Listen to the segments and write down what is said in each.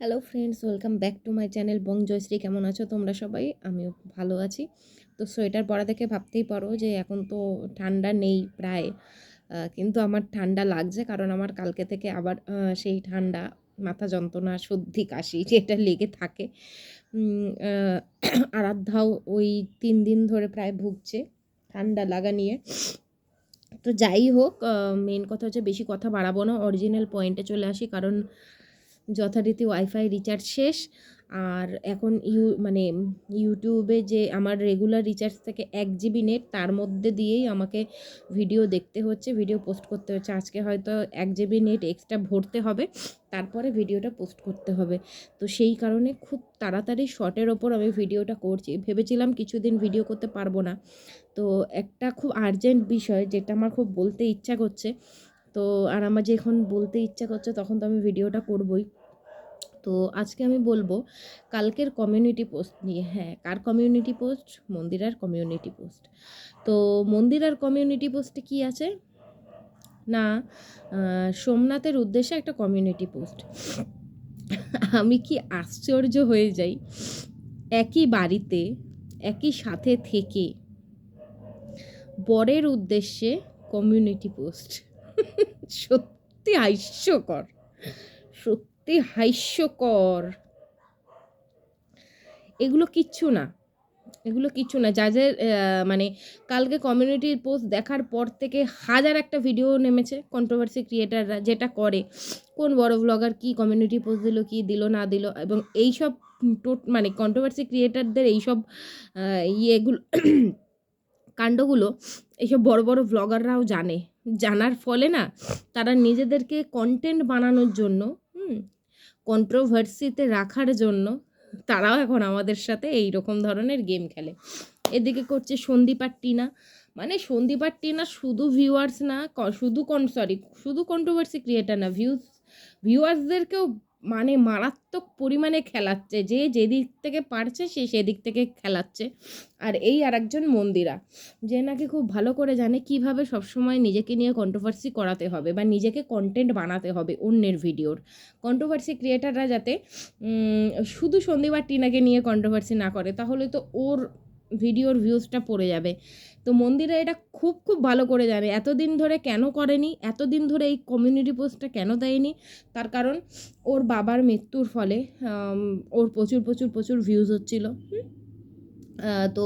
Hello friends welcome back to my channel Bong Joyshree কেমন আছো তোমরা সবাই? আমিও ভালো আছি। তো সোয়েটার পরা দেখে ভাবতেই পারো যে এখন তো ঠান্ডা নেই প্রায়। কিন্তু আমার ঠান্ডা লাগছে কারণ আমার কালকে থেকে আবার সেই ঠান্ডা, মাথা যন্ত্রণা, সর্দি, কাশি যেটা লেগে থাকে। আরাধ্যাও ওই তিন দিন ধরে প্রায় ভুগছে ঠান্ডা লাগা নিয়ে। তো যাই হোক মেন কথা হচ্ছে বেশি কথা বাড়াবো না। অরিজিনাল পয়েন্টে চলে আসি কারণ যথারীতি ওয়াইফাই রিচার্জ শেষ। আর এখন ইউ মানে ইউটিউবে যে আমার রেগুলার রিচার্জ থেকে এক জিবি নেট তার মধ্যে দিয়েই আমাকে ভিডিও দেখতে হচ্ছে ভিডিও পোস্ট করতে হচ্ছে। আজকে হয়তো এক জিবি নেট এক্সট্রা ভরতে হবে, তারপরে ভিডিওটা পোস্ট করতে হবে। তো সেই কারণে খুব তাড়াতাড়ি শর্টের ওপর আমি ভিডিওটা করছি। ভেবেছিলাম কিছুদিন ভিডিও করতে পারব না। তো একটা খুব আর্জেন্ট বিষয়, যেটা আমার খুব বলতে ইচ্ছা করছে, তো আর আমার যখন বলতে ইচ্ছা করছে, তখন তো আমি ভিডিওটা করবই। তো আজকে আমি বলব কালকের কমিউনিটি পোস্ট নিয়ে। হ্যাঁ কার কমিউনিটি পোস্ট মন্দিরার কমিউনিটি পোস্ট তো মন্দিরার কমিউনিটি পোস্টে কি আছে? না সোমনাথের উদ্দেশ্যে একটা কমিউনিটি পোস্ট আমি কি আশ্চর্য হয়ে যাই। একই বাড়িতে, একই সাথে থেকে বরের উদ্দেশ্যে কমিউনিটি পোস্ট সত্যি হাস্যকর। সত্যি হাস্যকর। এগুলো কিচ্ছু না। এগুলো কিচ্ছু না। যাদের মানে কালকে কমিউনিটির পোস্ট দেখার পর থেকে হাজার একটা ভিডিও নেমেছে কন্ট্রোভার্সি ক্রিয়েটাররা যেটা করে। কোন বড় ব্লগার কি কমিউনিটি পোস্ট দিল, কি দিল, না দিল এবং এইসব টোট মানে কন্ট্রোভার্সি ক্রিয়েটারদের এইসব ইয়েগুলো, কাণ্ডগুলো এইসব বড় বড় ব্লগাররাও জানে। জানার ফলে না তারা নিজেদেরকে কন্টেন্ট বানানোর জন্য, হুম কন্ট্রোভার্সিতে রাখার জন্য তারাও এখন আমাদের সাথে এই রকম ধরনের গেম খেলে। এদিকে করছে সন্দীপার টিনা। মানে সন্দীপার টিনা শুধু ভিউয়ার্স না শুধু কন সরি শুধু কন্ট্রোভার্সি ক্রিয়েটার না ভিউজ ভিউয়ার্সদেরকেও মানে মারাত্মক পরিমাণে খেলাচ্ছে। যে যেদিক থেকে পারছে, সে সেদিক থেকে খেলাচ্ছে। আর এই আরেকজন মন্দিরা, যে নাকি খুব ভালো করে জানে কীভাবে সবসময় নিজেকে নিয়ে কন্ট্রোভার্সি করাতে হবে বা নিজেকে কন্টেন্ট বানাতে হবে অন্যের ভিডিওর কন্ট্রোভার্সি ক্রিয়েটাররা যাতে শুধু সন্দীপ আর টিনাকে নিয়ে কন্ট্রোভার্সি না করে, তাহলে তো ওর ভিডিওর ভিউজটা পড়ে যাবে। তো মন্দিরা এটা খুব খুব ভালো করে জানে। এতদিন ধরে কেন করেনি? এতদিন ধরে এই কমিউনিটি পোস্টটা কেন দেয়নি? তার কারণ ওর বাবার মৃত্যুর ফলে ওর প্রচুর প্রচুর প্রচুর ভিউজ হচ্ছিল? তো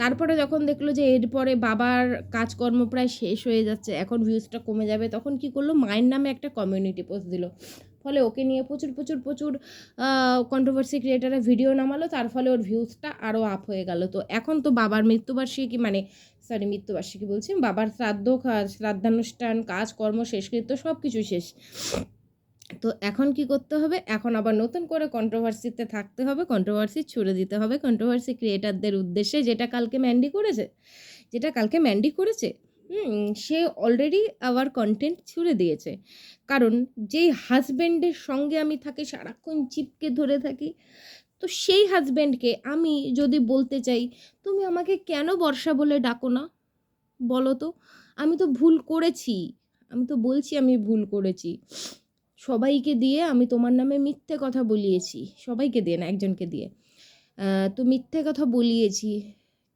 তারপরে যখন দেখল যে এরপরে বাবার কাজকর্ম প্রায় শেষ হয়ে যাচ্ছে, এখন ভিউজটা কমে যাবে, তখন কি করল? মায়ের নামে একটা কমিউনিটি পোস্ট দিল। ফলে ওকে নিয়ে প্রচুর প্রচুর প্রচুর কন্ট্রোভার্সি ক্রিয়েটাররা ভিডিও নামালো। তার ফলে ওর ভিউজটা আরও আপ হয়ে গেল। তো এখন তো বাবার মৃত্যুবার্ষিকী মানে সরি মৃত্যুবার্ষিকী বলছি, বাবার শ্রাদ্ধ শ্রাদ্ধানুষ্ঠান, কাজকর্ম, শেষকৃত্য সব কিছু শেষ। তো এখন কি করতে হবে? এখন আবার নতুন করে কন্ট্রোভার্সিতে থাকতে হবে কন্ট্রোভার্সি ছুড়ে দিতে হবে। কন্ট্রোভার্সি ক্রিয়েটারদের উদ্দেশ্যে যেটা কালকে ম্যান্ডি করেছে, যেটা কালকে ম্যান্ডি করেছে সে অলরেডি আবার কন্টেন্ট ছুড়ে দিয়েছে। কারণ যেই হাজব্যান্ডের সঙ্গে আমি থাকি, সারাক্ষণ চিপকে ধরে থাকি, তো সেই হাজব্যান্ডকে আমি যদি বলতে চাই, তুমি আমাকে কেন বর্ষা বলে ডাকো না? বলো তো। আমি তো ভুল করেছি। আমি তো বলছি আমি ভুল করেছি। সবাইকে দিয়ে আমি তোমার নামে মিথ্যে কথা বলিয়েছি। সবাইকে দিয়ে না, একজনকে দিয়ে। তো মিথ্যে কথা বলিয়েছি।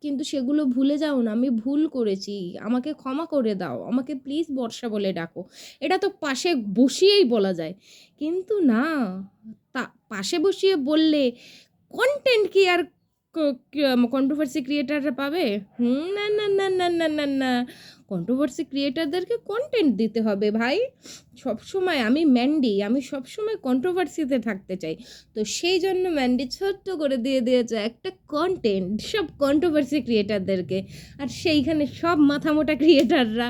কিন্তু সেগুলো ভুলে যাও না, আমি ভুল করেছি, আমাকে ক্ষমা করে দাও, আমাকে প্লিজ বর্ষা বলে ডাকো। এটা তো পাশে বসিয়েই বলা যায়। কিন্তু না, তা পাশে বসিয়ে বললে কন্টেন্ট কি আর কন্ট্রোভার্সি ক্রিয়েটাররা পাবে? হুম না না না না না না না। কন্ট্রোভার্সি ক্রিয়েটারদেরকে কন্টেন্ট দিতে হবে ভাই। সবসময় আমি ম্যান্ডি আমি সবসময় কন্ট্রোভার্সিতে থাকতে চাই। তো সেই জন্য ম্যান্ডি ছোট্ট করে দিয়ে দিয়েছে একটা কন্টেন্ট সব কন্ট্রোভার্সি ক্রিয়েটারদেরকে আর সেইখানে সব মাথামোটা ক্রিয়েটাররা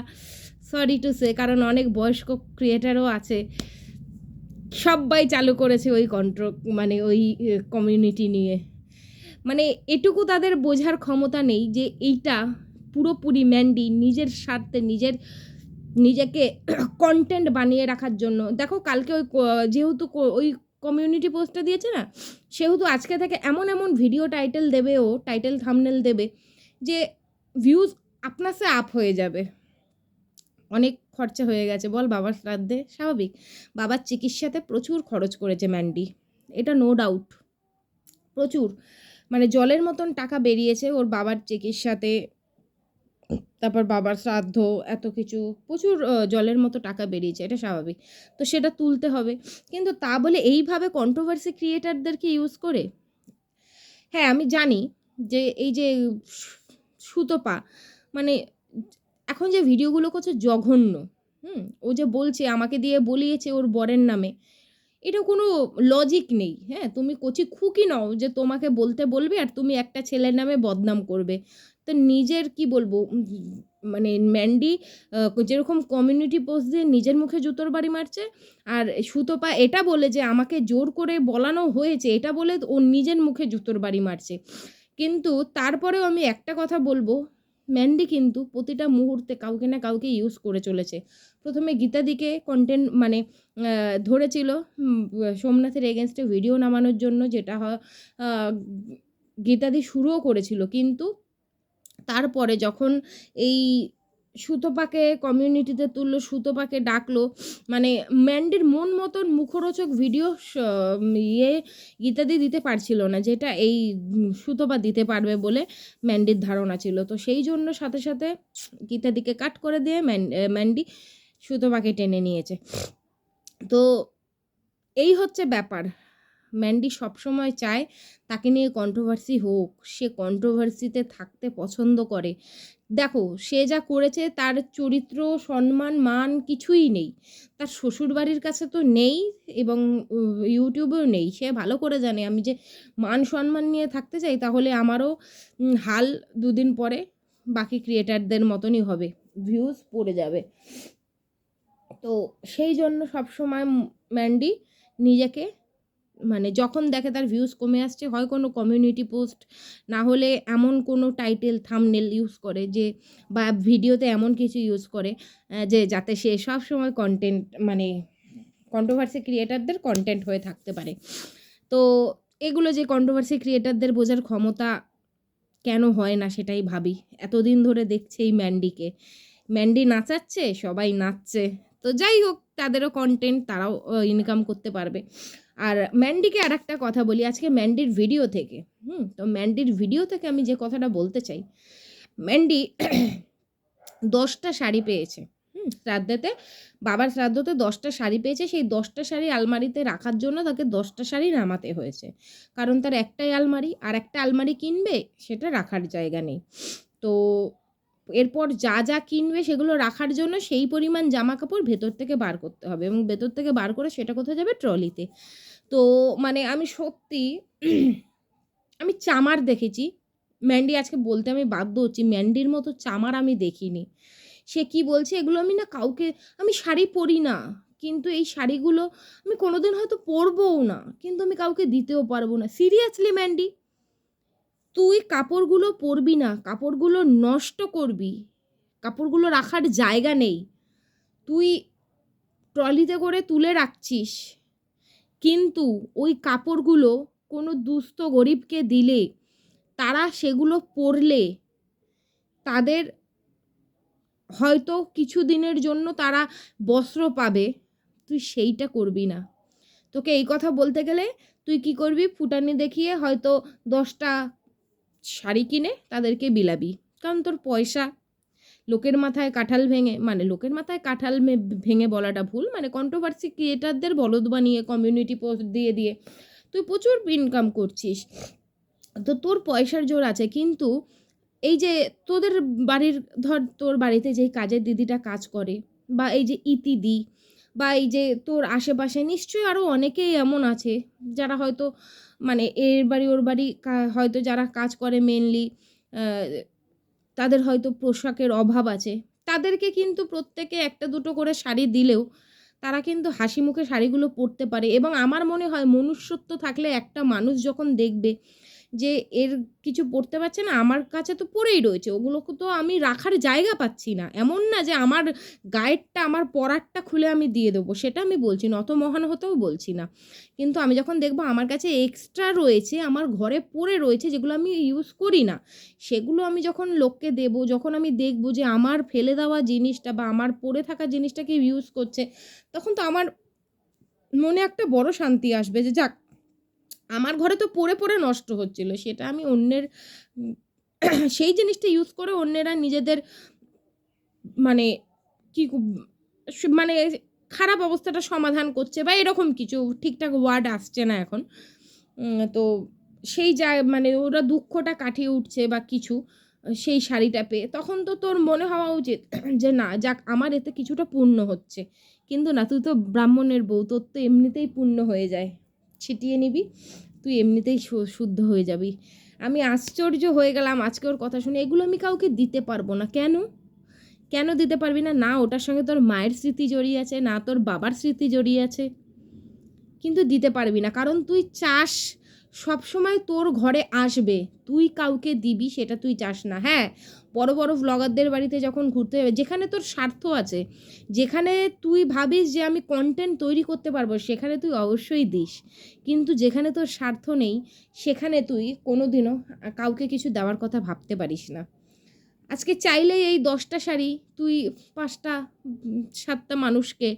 সরি টু সে কারণ অনেক বয়স্ক ক্রিয়েটারও আছে। সবাই চালু করেছে ওই কন্ট্রো মানে ওই কমিউনিটি নিয়ে। মানে এটুকু তাদের বোঝার ক্ষমতা নেই যে এইটা পুরোপুরি ম্যান্ডি, নিজের স্বার্থে, নিজের, নিজেকে কন্টেন্ট বানিয়ে রাখার জন্য। দেখো, কালকে ওই, যেহেতু ওই কমিউনিটি পোস্টটা দিয়েছে না, সেহেতু আজকে থেকে এমন এমন ভিডিও টাইটেল দেবে ও টাইটেল থামনেল দেবে, যে ভিউজ আপনার সে আপ হয়ে যাবে। অনেক খরচা হয়ে গেছে। বল, বাবার শ্রাদ্ধে? স্বাভাবিক। বাবার চিকিৎসাতে প্রচুর খরচ করেছে ম্যান্ডি। এটা নো ডাউট প্রচুর। মানে জলের মতন টাকা বেরিয়েছে ওর বাবার চিকিৎসাতে। তারপর বাবার শ্রাদ্ধ, এত কিছু, প্রচুর জলের মতো টাকা বেরিয়েছে, এটা স্বাভাবিক। তো সেটা তুলতে হবে। কিন্তু তা বলে এইভাবে কন্ট্রোভার্সি ক্রিয়েটারদেরকে ইউজ করে? হ্যাঁ আমি জানি যে এই যে সুতপা মানে এখন যে ভিডিওগুলো করছে জঘন্য, হুম? ও যে বলছে, আমাকে দিয়ে বলিয়েছে ওর বরের নামে এটা কোনো লজিক নেই হ্যাঁ? তুমি কচি খুকি নও যে তোমাকে বলতে বলবে আর তুমি একটা ছেলের নামে বদনাম করবে। তো নিজের কি বলব মানে ম্যান্ডি যেরকম কমিউনিটি পোস্ট দিয়ে নিজের মুখে জুতোর বাড়ি মারছে, আর সুতপা এটা বলে যে আমাকে জোর করে বলানো হয়েছে, এটা বলে ও নিজের মুখে জুতোর বাড়ি মারছে। কিন্তু তারপরেও আমি একটা কথা বলব ম্যান্ডি কিন্তু প্রতিটা মুহূর্তে কাউকে না কাউকে ইউজ করে চলেছে। প্রথমে গীতাদিকে কন্টেন্ট মানে ধরেছিল সোমনাথের এগেনস্টে ভিডিও নামানোর জন্য যেটা গীতাদি শুরুও করেছিল, কিন্তু তারপরে যখন এই সুতপাকে কমিউনিটিতে তুললো, সুতপাকে ডাকলো মানে ম্যান্ডির মন মতন মুখরোচক ভিডিও ইয়ে গীতাদি দিতে পারছিল না, যেটা এই সুতপা দিতে পারবে বলে ম্যান্ডির ধারণা ছিল। তো সেই জন্য সাথে সাথে গীতাদিকে কাট করে দিয়ে ম্যান্ডি সুতপাকে টেনে নিয়েছে। তো এই হচ্ছে ব্যাপার। ম্যান্ডি সবসময় চায় তাকে নিয়ে কন্ট্রোভার্সি হোক, সে কন্ট্রোভার্সিতে থাকতে পছন্দ করে। দেখো, সে যা করেছে তার চরিত্র, সম্মান, মান কিছুই নেই। তার শ্বশুরবাড়ির কাছে তো নেই এবং ইউটিউবেও নেই। সে ভালো করে জানে। আমি যে মান, সম্মান নিয়ে থাকতে চাই, তাহলে আমারও হাল দুদিন পরে বাকি ক্রিয়েটারদের মতনই হবে। ভিউজ পড়ে যাবে। তো সেই জন্য সবসময় ম্যান্ডি নিজেকে মানে যখন দেখে তার ভিউজ কমে আসছে, হয় কোনো কমিউনিটি পোস্ট না হলে এমন কোনো টাইটেল থামনেল ইউজ করে যে, বা ভিডিওতে এমন কিছু ইউজ করে যে যাতে সে সব সময় কন্টেন্ট মানে কন্ট্রোভার্সি ক্রিয়েটারদের কন্টেন্ট হয়ে থাকতে পারে। তো এগুলো যে কন্ট্রোভার্সি ক্রিয়েটারদের বোঝার ক্ষমতা কেন হয় না সেটাই ভাবি। এতদিন ধরে দেখছে এই ম্যান্ডিকে ম্যান্ডি নাচাচ্ছে, সবাই নাচছে। তো যাই হোক তাদেরও কন্টেন্ট তারাও ইনকাম করতে পারবে। আর ম্যান্ডিকে আর একটা কথা বলি, আজকে ম্যান্ডির ভিডিও থেকে, হুম, তো ম্যান্ডির ভিডিও থেকে আমি যে কথাটা বলতে চাই ম্যান্ডি দশটা শাড়ি পেয়েছে, হুম, শ্রাদ্ধেতে, বাবার শ্রাদ্ধতে দশটা শাড়ি পেয়েছে, সেই দশটা শাড়ি আলমারিতে রাখার জন্য তাকে দশটা শাড়ি নামাতে হয়েছে। কারণ তার একটাই আলমারি, আর একটা আলমারি কিনবে, সেটা রাখার জায়গা নেই। তো এরপর যা যা কিনবে সেগুলো রাখার জন্য সেই পরিমাণ জামা কাপড় ভেতর থেকে বার করতে হবে এবং ভেতর থেকে বার করে সেটা কোথায় যাবে? ট্রলিতে। তো মানে আমি সত্যি আমি চামার দেখেছি। ম্যান্ডি আজকে বলতে আমি বাধ্য হচ্ছি। ম্যান্ডির মতো চামার আমি দেখিনি। সে কি বলছে? এগুলো আমি না কাউকে, আমি শাড়ি পরি না। কিন্তু এই শাড়িগুলো আমি কোনোদিন হয়তো পরবও না। কিন্তু আমি কাউকে দিতেও পারব না। সিরিয়াসলি ম্যান্ডি তুই কাপড়গুলো পরবি না, কাপড়গুলো নষ্ট করবি, কাপড়গুলো রাখার জায়গা নেই। তুই ট্রলিতে করে তুলে রাখছিস, কিন্তু ওই কাপড়গুলো কোনো দুস্থ গরিবকে দিলে, তারা সেগুলো পরলে, তাদের হয়তো কিছু দিনের জন্য তারা বস্ত্র পাবে, তুই সেইটা করবি না। তোকে এই কথা বলতে গেলে তুই কি করবি? ফুটানি দেখিয়ে হয়তো দশটা শাড়ি কিনে তাদেরকে বিলাবি। কারণ তোর পয়সা। লোকের মাথায় কাঁঠাল ভেঙে মানে লোকের মাথায় কাঁঠাল ভেঙে বলাটা ভুল মানে কন্ট্রোভার্সি ক্রিয়েটারদের বলদ বানিয়ে কমিউনিটি পোস্ট দিয়ে দিয়ে তুই প্রচুর ইনকাম করছিস। তো তোর পয়সার জোর আছে, কিন্তু এই যে তোদের বাড়ির, ধর তোর বাড়িতে যেই কাজের দিদিটা কাজ করে, বা এই যে ইতিদি বা এই যে তোর আশেপাশে নিশ্চয়ই আরও অনেকেই এমন আছে, যারা হয়তো মানে এর বাড়ি, ওর বাড়ি হয়তো যারা কাজ করে মেনলি তাদের হয়তো পোশাকের অভাব আছে। তাদেরকে কিন্তু প্রত্যেকে একটা দুটো করে শাড়ি দিলেও তারা কিন্তু হাসি মুখে শাড়িগুলো পরতে পারে। এবং আমার মনে হয় মনুষ্যত্ব থাকলে একটা মানুষ যখন দেখবে যে এর কিছু পড়তে পারছে না, আমার কাছে তো পড়েই রয়েছে। ওগুলোকে তো আমি রাখার জায়গা পাচ্ছি না। এমন না যে আমার গায়েরটা আমার পরারটা খুলে আমি দিয়ে দেবো, সেটা আমি বলছি না, অত মহান হতেও বলছি না। কিন্তু আমি যখন দেখব আমার কাছে এক্সট্রা রয়েছে, আমার ঘরে পড়ে রয়েছে, যেগুলো আমি ইউজ করি না, সেগুলো আমি যখন লোককে দেব, যখন আমি দেখব যে আমার ফেলে দেওয়া জিনিসটা বা আমার পড়ে থাকা জিনিসটাকে ইউজ করছে, তখন তো আমার মনে একটা বড় শান্তি আসবে যে যাক আমার ঘরে তো পড়ে পড়ে নষ্ট হচ্ছিল, সেটা আমি অন্যের সেই জিনিসটা ইউজ করে অন্যেরা নিজেদের মানে কি মানে খারাপ অবস্থাটা সমাধান করছে বা এরকম কিছু, ঠিকঠাক ওয়ার্ড আসছে না এখন। তো সেই যা মানে ওরা দুঃখটা কাটিয়ে উঠছে বা কিছু, সেই শাড়িটা পেয়ে, তখন তো তোর মনে হওয়া উচিত যে না, যাক আমার এতে কিছুটা পূর্ণ হচ্ছে। কিন্তু না, তুই তো ব্রাহ্মণের বউ, তোর তো এমনিতেই পূর্ণ হয়ে যায়। ছিটিয়ে নিবি, তুই এমনিতেই শুদ্ধ হয়ে যাবি। আমি আশ্চর্য হয়ে গেলাম আজকে ওর কথা শুনে। এগুলো আমি কাউকে দিতে পারব না। কেন? কেন দিতে পারবি না? না ওটার সঙ্গে তোর মায়ের স্মৃতি জড়িয়ে আছে, না তোর বাবার স্মৃতি জড়িয়ে আছে। কিন্তু দিতে পারবি না। কারণ তুই চাস সবসময় তোর ঘরে আসবে। তুই কাউকে দিবি, সেটা তুই চাস না হ্যাঁ? বড় বড় ভ্লগারদের বাড়িতে যখন ঘুরতে যাবে, যেখানে তোর স্বার্থ আছে, যেখানে তুই ভাবিস যে আমি কন্টেন্ট তৈরি করতে পারব, সেখানে তুই অবশ্যই দিস। কিন্তু যেখানে তোর স্বার্থ নেই, সেখানে তুই কোনোদিনও কাউকে কিছু দেওয়ার কথা ভাবতে পারিস না। আজকে চাইলে এই দশটা শাড়ি, তুই পাঁচটা সাতটা মানুষকে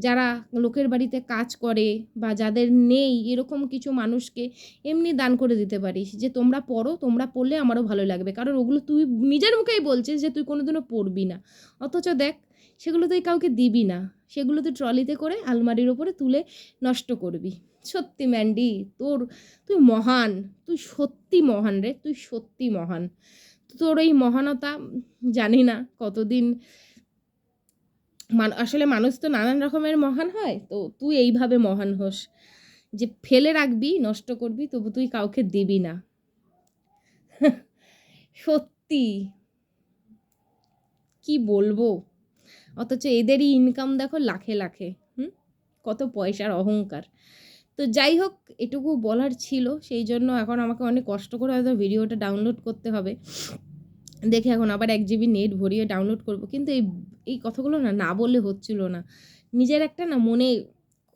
যারা লোকের বাড়িতে কাজ করে বা যাদের নেই, এরকম কিছু মানুষকে এমনি দান করে দিতে পারিস যে, তোমরা পড়ো, তোমরা পড়লে আমারও ভালো লাগবে। কারণ ওগুলো তুই নিজের মুখেই বলছিস যে, তুই কোনোদিনও পড়বি না। অথচ দেখ, সেগুলো তুই কাউকে দিবি না। সেগুলো তুই ট্রলিতে করে আলমারির ওপরে তুলে নষ্ট করবি। সত্যি ম্যান্ডি, তোর, তুই মহান, তুই সত্যি মহান রে, তুই সত্যি মহান। তোর এই মহানতা জানি না কতদিন মান, আসলে মানুষ তো নানান রকমের মহান হয়, তো তুই এইভাবে মহান হোস। যে ফেলে রাখবি, নষ্ট করবি, তবু তুই কাউকে দিবি না। সত্যি। কি বলব? অথচ এদেরই ইনকাম দেখো লাখে লাখে, হুম? কত পয়সার অহংকার। তো যাই হোক, এটুকু বলার ছিল, সেই জন্য এখন আমাকে অনেক কষ্ট করে হয়তো ভিডিওটা ডাউনলোড করতে হবে। দেখে এখন আবার এক জিবি নেট ভরিয়ে ডাউনলোড করব। কিন্তু এই এই কথাগুলো না না বললে হচ্ছিল না। নিজের একটা না মনে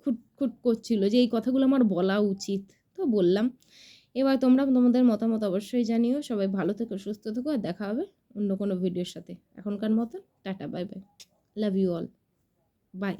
খুট খুট করছিল যে এই কথাগুলো আমার বলা উচিত। তো বললাম। এবার তোমরা তোমাদের মতামত অবশ্যই জানিও। সবাই ভালো থেকো, সুস্থ থেকো আর দেখা হবে অন্য কোনো ভিডিওর সাথে। এখনকার মতো tata bye bye love you all bye